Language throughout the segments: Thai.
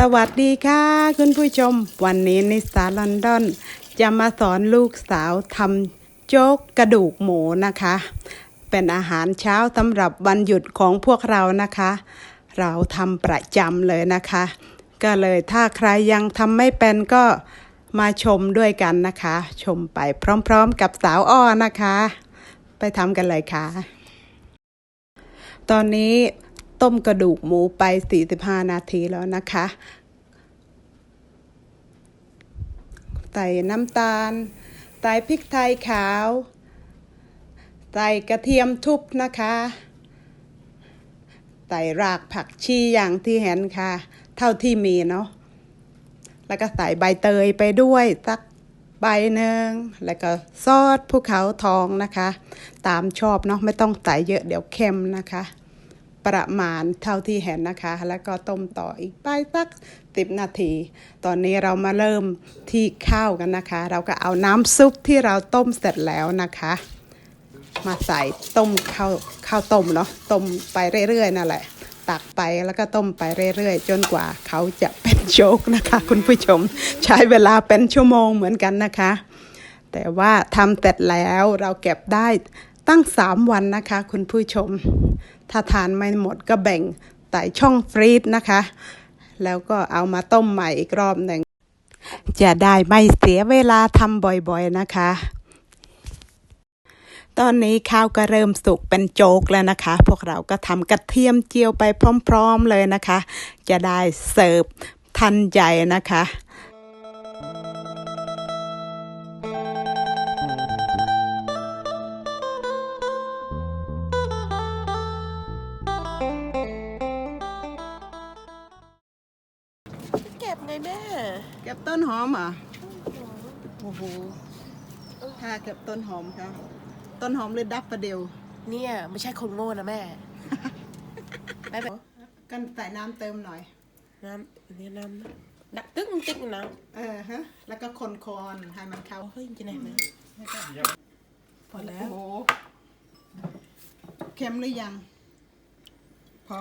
สวัสดีค่ะ คุณผู้ชม วันนี้นิสาลอนดอน จะมาสอนลูกสาวทำโจ๊กกระดูกหมูนะคะ เป็นอาหารเช้าสำหรับวันหยุดของพวกเรานะคะ เราทำประจำเลยนะคะ ก็เลยถ้าใครยังทำไม่เป็นก็มาชมด้วยกันนะคะ ชมไปพร้อมๆกับสาวอ้อนะคะ ไปทำกันเลยค่ะ ตอนนี้ ต้มกระดูกหมูไป 45 นาทีแล้วนะคะ ใส่น้ำตาล ใส่พริกไทยขาว ใส่กระเทียมทุบนะคะ ใส่รากผักชีอย่างที่เห็นค่ะ เท่าที่มีเนาะ แล้วก็ใส่ใบเตยไปด้วยสักใบหนึ่งแล้วก็ซอสภูเขาทองนะคะ ตามชอบเนาะไม่ต้องใส่เยอะเดี๋ยวเค็มนะคะ ประมาณเท่าที่เห็นนะคะ แล้วก็ต้มต่ออีกไปสักสิบนาที ตอนนี้เรามาเริ่มที่ข้าวกันนะคะ เราก็เอาน้ำซุปที่เราต้มเสร็จแล้วนะคะ มาใส่ต้มข้าวข้าวต้มเนาะต้มไปเรื่อยๆนั่นแหละ ตักไปแล้วก็ต้มไปเรื่อยๆ จนกว่าเขาจะเป็นโจ๊กนะคะ คุณผู้ชมใช้เวลาเป็นชั่วโมงเหมือนกันนะคะ แต่ว่าทำเสร็จแล้วเราเก็บได้ ตั้งสามวันนะคะ คุณผู้ชม ถ้าทานไม่หมดก็แบ่งใส่ช่องฟรีซนะคะ แล้วก็เอามาต้มใหม่อีกรอบหนึ่งจะได้ไม่เสียเวลาทำบ่อยๆนะคะ ตอนนี้ข้าวก็เริ่มสุกเป็นโจกแล้วนะคะ พวกเราก็ทำกระเทียมเจียวไปพร้อม ๆเลยนะคะ จะได้เสิร์ฟทันใจนะคะ ไงแม่ เก็บต้นหอมเหรอะโอ้โหค่ะเก็บต้นหอมค่ะ ต้นหอมหรือดับประเดียว เนี่ย ไม่ใช่คนโง่นะแม่แม่แบบกันใส่น้ำเติมหน่อย น้ำเนี่ยน้ำนะดักตึ้งติ๊กน้เออฮะ แล้วก็คนคอนๆให้มันเข้าำเฮ้ยจะไหนแม่พอแล้วโอ้โหเค็มหรือยัง พอ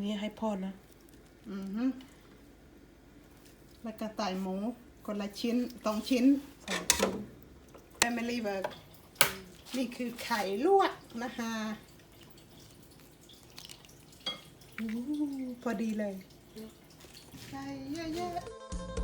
นี่ให้พ่อนะ อือฮึแล้วก็ไต่หมูคนละชิ้นสองชิ้นสองชิ้น Family Work นี่คือไข่ลวกนะคะอพอดีเลยไข่เยอะๆ